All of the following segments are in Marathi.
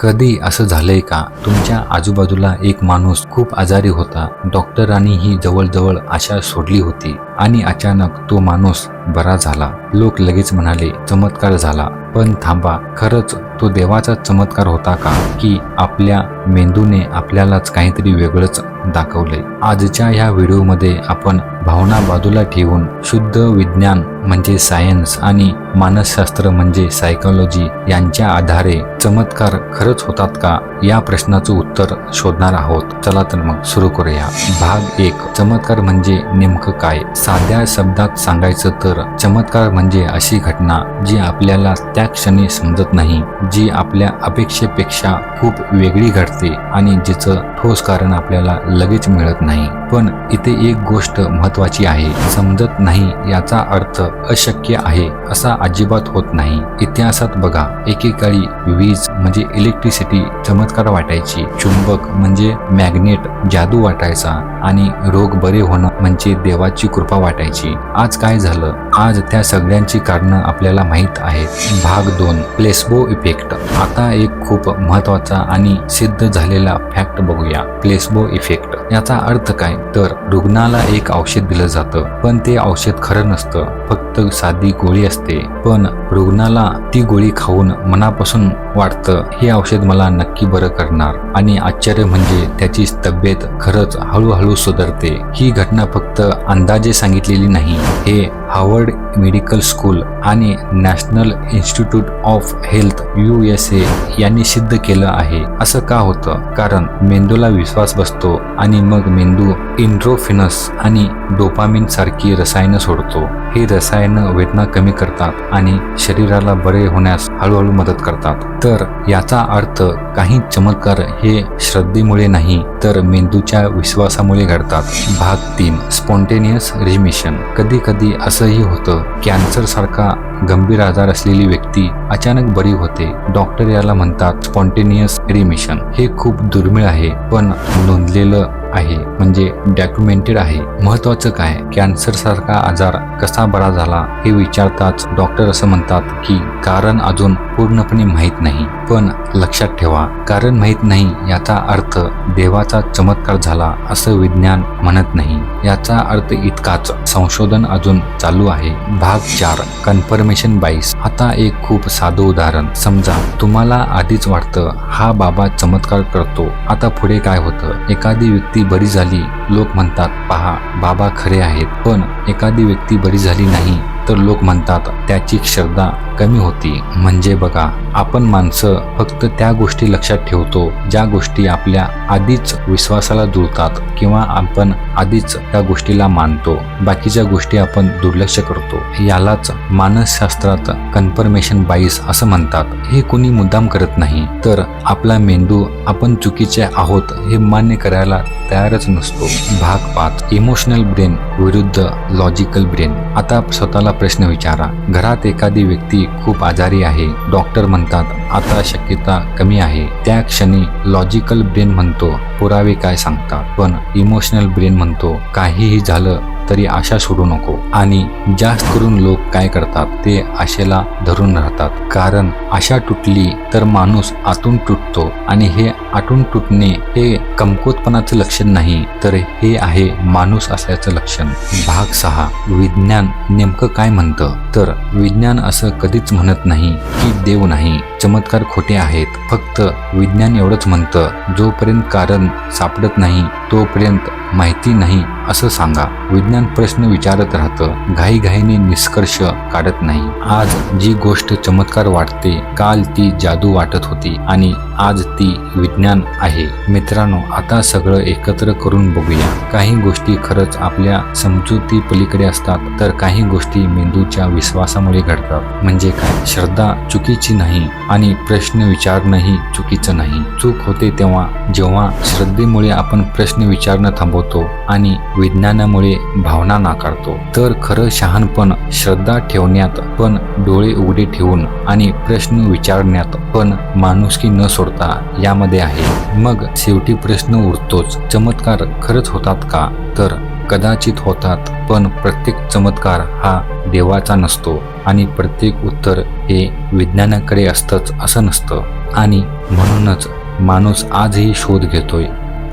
कधी असं झालंय का? तुमच्या आजूबाजूला एक माणूस खूप आजारी होता. डॉक्टरांनीही जवळजवळ आशा सोडली होती आणि अचानक तो माणूस बरा झाला. लोक लगेच म्हणाले चमत्कार झाला. पण थांबा खरंच तो देवाचा चमत्कार होता का? की आपल्या मेंदूने आपल्यालाच काहीतरी वेगळंच दाखवलंय. आजच्या ह्या व्हिडिओमध्ये आपण भावना बाजूला ठेवून शुद्ध विज्ञान म्हणजे सायन्स आणि मानसशास्त्र म्हणजे सायकोलॉजी यांच्या आधारे चमत्कार खरंच होतात का? या प्रश्नाचं उत्तर शोधणार आहोत. चला तर मग सुरू करूया. भाग एक. चमत्कार म्हणजे नेमकं काय? साध्या शब्दात सांगायचं तर चमत्कार म्हणजे अशी घटना जी आपल्याला त्या क्षणी समजत नाही जी आपल्या अपेक्षेपेक्षा खूप वेगळी घडते आणि जिचं ठोस कारण आपल्याला लगेच मिळत नाही. पण इथे एक गोष्ट महत्वाची आहे. समजत नाही याचा अर्थ अशक्य आहे असा अजिबात होत नाही. इतिहासात बघा एकेकाळी वीज म्हणजे इलेक्ट्रिसिटी चमत्कार वाटायची. चुंबक म्हणजे मॅग्नेट जादू वाटायचा. आणि रोग बरे होणं म्हणजे देवाची कृपा वाटायची. आज काय झालं? आज त्या सगळ्यांची कारणं आपल्याला माहीत आहेत. भाग दोन प्लेस्बो इफेक्ट. आता एक खूप महत्त्वाचा आणि सिद्ध झालेला फॅक्ट बघूया प्लेस्बो इफेक्ट. याचा अर्थ काय? तर रुग्णाला एक औषध दिलं जातं पण ते औषध खरं नसतं. फक्त साधी गोळी असते. पण रुग्णाला ती गोळी खाऊन मनापासून वाटतं हे औषध मला नक्की बरं करणार. आणि आश्चर्य म्हणजे त्याची तब्येत खरंच हळूहळू सुधारते. ही घटना फक्त अंदाजे सांगितलेली नाही. हे हार्वर्ड मेडिकल स्कूल आणि national institute of health U S A यांनी सिद्ध केलं आहे. असं का होतं? कारण मेंदूला विश्वास बसतो आणि मग मेंदू इंड्रोफिनस आणि डोपामिन सारखी रसायनं सोडतो. ही रसायनं वेदना कमी करतात आणि शरीराला बरे होण्यास हळूहळू मदत करतात. तर याचा अर्थ काही चमत्कार हे श्रद्धेमुळे नाही तर मेंदूच्या विश्वासामुळे घडतात. भाग तीन स्पॉन्टेनियस रिमिशन. कधी कधी असंही होतं कॅन्सर सारखा गंभीर आजार असलेली व्यक्ती अचानक बरी होते. डॉक्टर याला म्हणतात स्पॉन्टेनियस रिमिशन. हे खूप दुर्मिळ आहे पण नोंदलेलं आहे म्हणजे डॉक्युमेंटेड आहे. महत्वाचं काय? कॅन्सर सारखा आजार कसा बरा झाला? हे विचारताच डॉक्टर असं म्हणतात की कारण अजून पूर्णपणे माहीत नाही. पण लक्षात ठेवा कारण माहीत नाही याचा अर्थ देवाचा चमत्कार झाला असं विज्ञान म्हणत नाही. याचा अर्थ इतकाच संशोधन अजून चालू आहे. भाग चार कन्फर्म इन्फॉर्मेशन बाईस आता एक खूप साधं उदाहरण. समजा तुम्हाला आधीच वाटतं हा बाबा चमत्कार करतो. आता पुढे काय होतं? एखादी व्यक्ती बरी झाली लोक म्हणतात पहा बाबा खरे आहेत. पण एखादी व्यक्ती बरी झाली नाही तर लोक म्हणतात त्याची श्रद्धा कमी होती. म्हणजे बघा आपण माणसं फक्त त्या गोष्टी लक्षात ठेवतो ज्या गोष्टी आपल्या आधीच विश्वासाला जुळतात किंवा आपण आधीच त्या गोष्टीला मानतो. बाकीच्या गोष्टी आपण दुर्लक्ष करतो. यालाच मानसशास्त्रात कन्फर्मेशन बाईस असं म्हणतात. हे कोणी मुद्दाम करत नाही. तर आपला मेंदू आपण चुकीचे आहोत हे मान्य करायला तयारच नसतो. भाग पाच. इमोशनल ब्रेन विरुद्ध लॉजिकल ब्रेन आता स्वतःला प्रश्न विचारा. घरात एखादी व्यक्ती खूप आजारी आहे डॉक्टर म्हणतात आता शक्यता कमी आहे. त्या क्षणी लॉजिकल ब्रेन म्हणतो पुरावे काय सांगतात? पण इमोशनल ब्रेन म्हणतो काहीही झालं तरी आशा सोडू नको. आणि जास्त करून लोक काय करतात ते आशेला धरून राहतात. कारण आशा तुटली तर माणूस आतून तुटतो. आणि हे आतून तुटणे हे कमकुवतपणाचं लक्षण नाही तर हे आहे माणूस असल्याचं लक्षण. भाग सहा. विज्ञान नेमकं काय म्हणतं? तर विज्ञान असं कधीच म्हणत नाही की देव नाही. चमत्कार खोटे आहेत. फक्त विज्ञान एवढंच म्हणतं जोपर्यंत कारण सापडत नाही तोपर्यंत माहिती नाही असं सांगा. विज्ञान प्रश्न विचारत राहतं घाईघाईने निष्कर्ष काढत नाही. आज जी गोष्ट चमत्कार वाटते काल ती जादू वाटत होती आणि आज ती विज्ञान आहे. मित्रांनो आता सगळं एकत्र करून बघूया. काही गोष्टी खरंच आपल्या समजुती पलीकडे असतात तर काही गोष्टी मेंदूच्या विश्वासामुळे घडतात. म्हणजे काय? श्रद्धा चुकीची नाही आणि प्रश्न विचारणंही चुकीचं नाही. चूक होते तेव्हा जेव्हा श्रद्धेमुळे आपण प्रश्न विचारणं थांबवतो आणि विज्ञानामुळे भावना नाकारतो तर खरं शहाणपण श्रद्धा ठेवण्यात पण डोळे उघडे ठेवून आणि प्रश्न विचारण्यात पण माणुसकी न सोडता यामध्ये आहे. मग शेवटी प्रश्न उरतोच. चमत्कार खरंच होतात का? तर कदाचित होतात पण प्रत्येक चमत्कार हा देवाचा नसतो आणि प्रत्येक उत्तर हे विज्ञानाकडे असतंच असं नसतं. आणि म्हणूनच माणूस आजही शोध घेतोय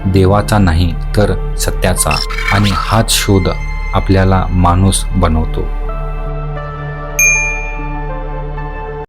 देवाचा नाही तर सत्याचा. आणि हाच शोध आपल्याला माणूस बनवतो.